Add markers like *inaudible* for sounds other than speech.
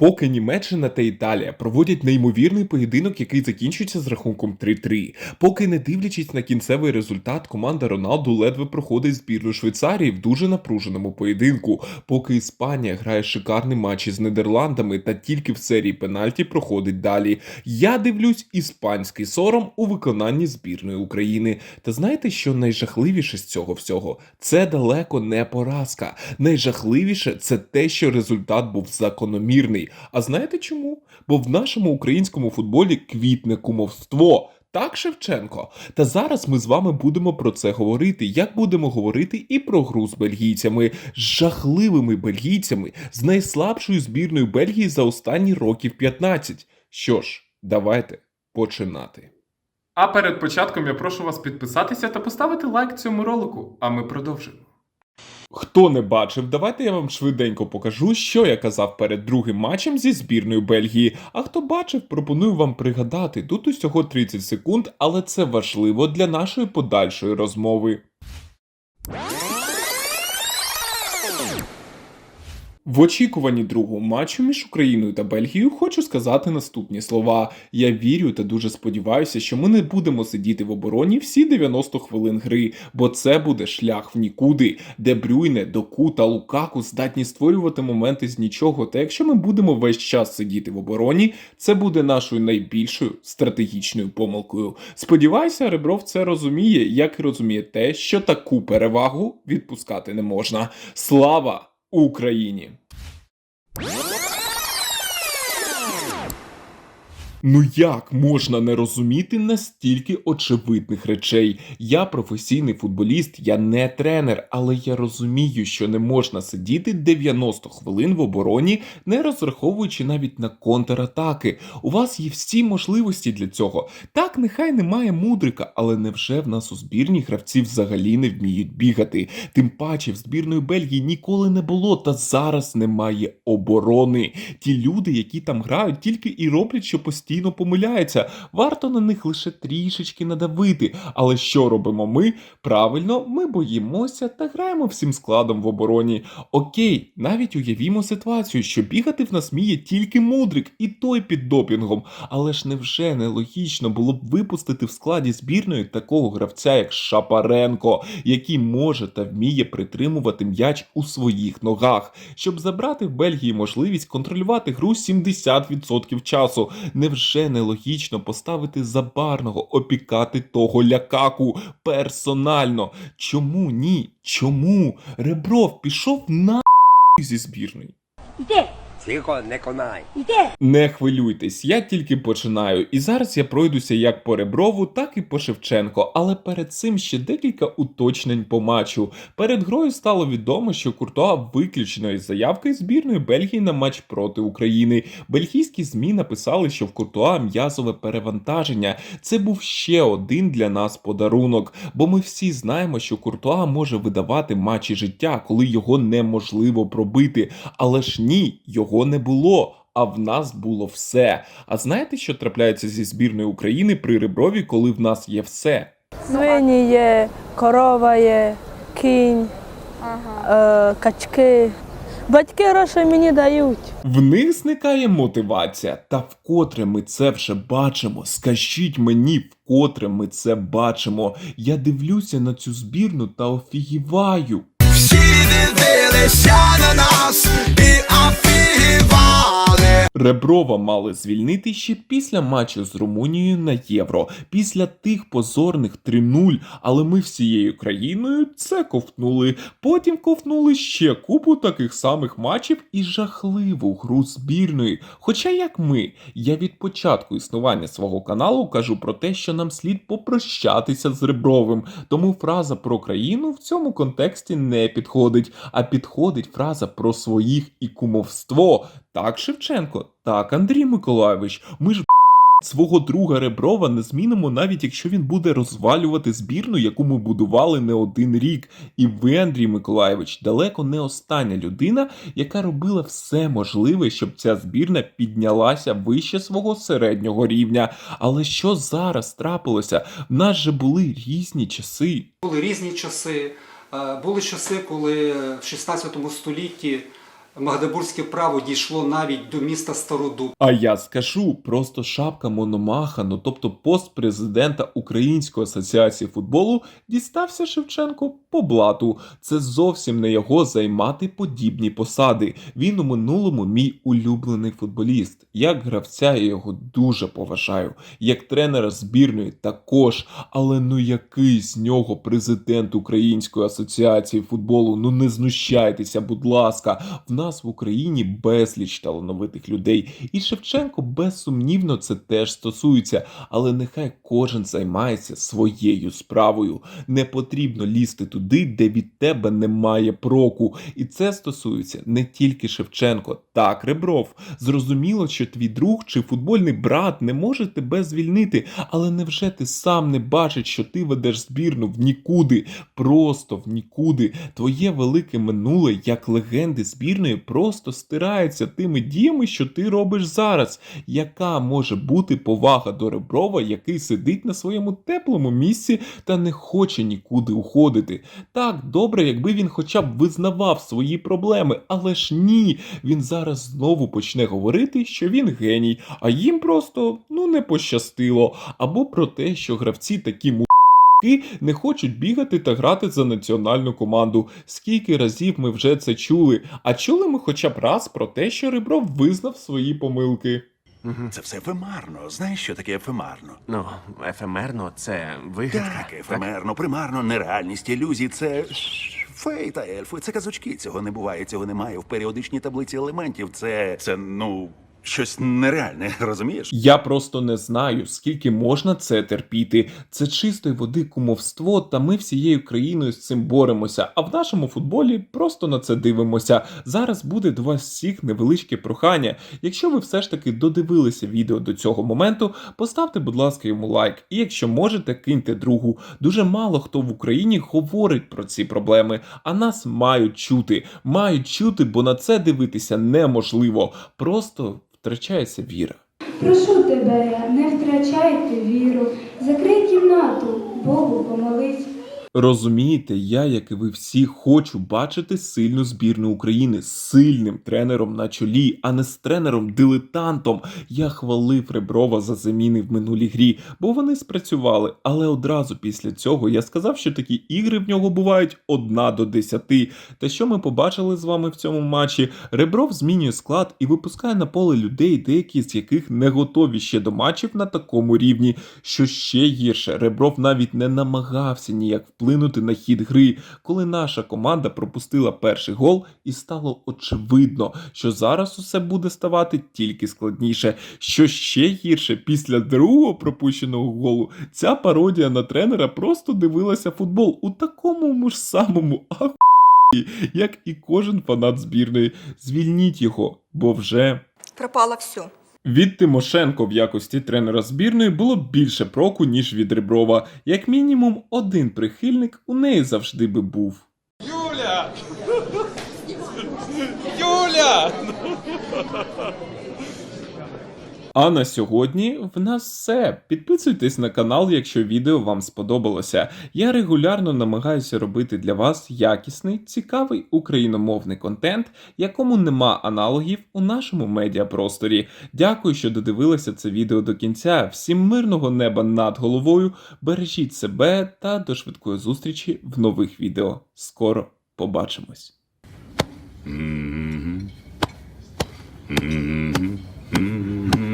Поки Німеччина та Італія проводять неймовірний поєдинок, який закінчується з рахунком 3-3. Поки не дивлячись на кінцевий результат, команда Роналду ледве проходить збірну Швейцарії в дуже напруженому поєдинку. Поки Іспанія грає шикарний матч із Нідерландами та тільки в серії пенальті проходить далі. Я дивлюсь іспанський сором у виконанні збірної України. Та знаєте, що найжахливіше з цього всього? Це далеко не поразка. Найжахливіше це те, що результат був закономірний. А знаєте чому? Бо в нашому українському футболі квітне кумовство. Так, Шевченко. Та зараз ми з вами будемо про це говорити. Як будемо говорити і про гру з бельгійцями, з жахливими бельгійцями, з найслабшою збірною Бельгії за останні років 15. Що ж, давайте починати. А перед початком я прошу вас підписатися та поставити лайк цьому ролику, а ми продовжимо. Хто не бачив, давайте я вам швиденько покажу, що я казав перед другим матчем зі збірною Бельгії. А хто бачив, пропоную вам пригадати. Тут усього 30 секунд, але це важливо для нашої подальшої розмови. В очікуванні другого матчу між Україною та Бельгією хочу сказати наступні слова. Я вірю та дуже сподіваюся, що ми не будемо сидіти в обороні всі 90 хвилин гри, бо це буде шлях в нікуди, де Брюйне, Доку та Лукаку здатні створювати моменти з нічого. Та якщо ми будемо весь час сидіти в обороні, це буде нашою найбільшою стратегічною помилкою. Сподіваюся, Ребров це розуміє, як і розуміє те, що таку перевагу відпускати не можна. Слава Україні! Ну як можна не розуміти настільки очевидних речей? Я професійний футболіст, я не тренер, але я розумію, що не можна сидіти 90 хвилин в обороні, не розраховуючи навіть на контратаки. У вас є всі можливості для цього. Так, нехай немає мудрика, але невже в нас у збірні гравці взагалі не вміють бігати? Тим паче в збірної Бельгії ніколи не було, та зараз немає оборони. Ті люди, які там грають, тільки і роблять, що постійно помиляються. Варто на них лише трішечки надавити. Але що робимо ми? Правильно, ми боїмося та граємо всім складом в обороні. Окей, навіть уявімо ситуацію, що бігати в нас вміє тільки мудрик, і той під допінгом. Але ж невже нелогічно було б випустити в складі збірної такого гравця, як Шапаренко, який може та вміє притримувати м'яч у своїх ногах, щоб забрати в Бельгії можливість контролювати гру 70% часу. Невже нелогічно поставити забарного, опікати того лякаку персонально? Чому ні? Чому? Ребров пішов на зі збірної. Іди, Тихо, не конай. іди. Не хвилюйтесь, я тільки починаю, і зараз я пройдуся як по Реброву, так і по Шевченко. Але перед цим ще декілька уточнень по матчу. Перед грою стало відомо, що Куртуа виключено із заявки збірної Бельгії на матч проти України. Бельгійські змі написали, що в Куртуа м'язове перевантаження. Це був ще один для нас подарунок, бо ми всі знаємо, що Куртуа може видавати матчі життя, коли його неможливо пробити. Але ж ні, його не було. А в нас було все. А знаєте, що трапляється зі збірною України при Реброві, коли в нас є все? Свині є, корова є, кінь, е, качки. Батьки гроші мені дають. В них зникає мотивація. Та вкотре ми це вже бачимо. Скажіть мені, вкотре ми це бачимо. Я дивлюся на цю збірну та офігіваю. Всі дивилися на нас і афігівали. Реброва мали звільнити ще після матчу з Румунією на Євро, після тих позорних 3-0, але ми всією країною це ковтнули. Потім ковтнули ще купу таких самих матчів і жахливу гру збірної. Хоча як ми, я від початку існування свого каналу кажу про те, що нам слід попрощатися з Ребровим, тому фраза про країну в цьому контексті не підходить, а підходить фраза про своїх і кумовство. Так, Шевченко, так, Андрій Миколайович, ми ж свого друга Реброва не змінимо, навіть якщо він буде розвалювати збірну, яку ми будували не один рік. І ви, Андрій Миколайович, далеко не остання людина, яка робила все можливе, щоб ця збірна піднялася вище свого середнього рівня. Але що зараз трапилося? В нас же були різні часи. Були різні часи. Е, Були часи, коли в 16 столітті Магдебурзьке право дійшло навіть до міста Стародуб. А я скажу, просто шапка Мономаха, ну тобто пост президента Української асоціації футболу, дістався Шевченко по блату. Це зовсім не його займати подібні посади. Він у минулому мій улюблений футболіст. Як гравця я його дуже поважаю, як тренера збірної також. Але ну який з нього президент Української асоціації футболу? Ну не знущайтеся, будь ласка. В нас в Україні безліч талановитих людей, і Шевченко безсумнівно це теж стосується. Але нехай кожен займається своєю справою. Не потрібно лізти туди, де від тебе немає проку. І це стосується не тільки Шевченко. Так, Ребров. Зрозуміло, що твій друг чи футбольний брат не може тебе звільнити, але невже ти сам не бачиш, що ти ведеш збірну в нікуди, просто в нікуди. Твоє велике минуле як легенди збірної просто стирається тими діями, що ти робиш зараз. Яка може бути повага до Реброва, який сидить на своєму теплому місці та не хоче нікуди уходити? Так, добре, якби він хоча б визнавав свої проблеми, але ж ні, він зараз знову почне говорити, що він геній, а їм просто ну не пощастило. Або про те, що гравці такі му. Не хочуть бігати та грати за національну команду. Скільки разів ми вже це чули? А чули ми хоча б раз про те, що Ребров визнав свої помилки. Це все ефемерно. Знаєш, що таке ефемерно? Ну, ефемерно це вигадка. Так, ефемерно, примарно, нереальність, ілюзії це фей та ельфи. Це казочки. Цього не буває, цього немає. В періодичній таблиці елементів це. це ну. Щось нереальне, *laughs* розумієш? Я просто не знаю, скільки можна це терпіти. Це чистої води кумовство, та ми всією країною з цим боремося. А в нашому футболі просто на це дивимося. Зараз буде до вас всіх невеличке прохання. Якщо ви все ж таки додивилися відео до цього моменту, поставте, будь ласка, йому лайк. І якщо можете, киньте другу. Дуже мало хто в Україні говорить про ці проблеми, а нас мають чути. Мають чути, бо на це дивитися неможливо. Просто втрачається віра. Прошу тебе, не втрачайте віру, закрий кімнату, Богу помолись. Розумієте, я, як і ви всі, хочу бачити сильну збірну України з сильним тренером на чолі, а не з тренером-дилетантом. Я хвалив Реброва за заміни в минулій грі, бо вони спрацювали. Але одразу після цього я сказав, що такі ігри в нього бувають одна до десяти. Та що ми побачили з вами в цьому матчі? Ребров змінює склад і випускає на поле людей, деякі з яких не готові ще до матчів на такому рівні. Що ще гірше, Ребров навіть не намагався ніяк вплинути на хід гри, коли наша команда пропустила перший гол, і стало очевидно, що зараз усе буде ставати тільки складніше. Що ще гірше, після другого пропущеного голу, ця пародія на тренера просто дивилася футбол у такому ж самому аху, як і кожен фанат збірної. Звільніть його, бо вже. пропало все. Від Тимошенко в якості тренера збірної було більше проку, ніж від Реброва. Як мінімум, один прихильник у неї завжди би був. Юля! Юля! А на сьогодні в нас все. Підписуйтесь на канал, якщо відео вам сподобалося. Я регулярно намагаюся робити для вас якісний, цікавий україномовний контент, якому нема аналогів у нашому медіапросторі. Дякую, що додивилися це відео до кінця. Всім мирного неба над головою. Бережіть себе та до швидкої зустрічі в нових відео. Скоро побачимось. Мгм. Мгм. Мгм.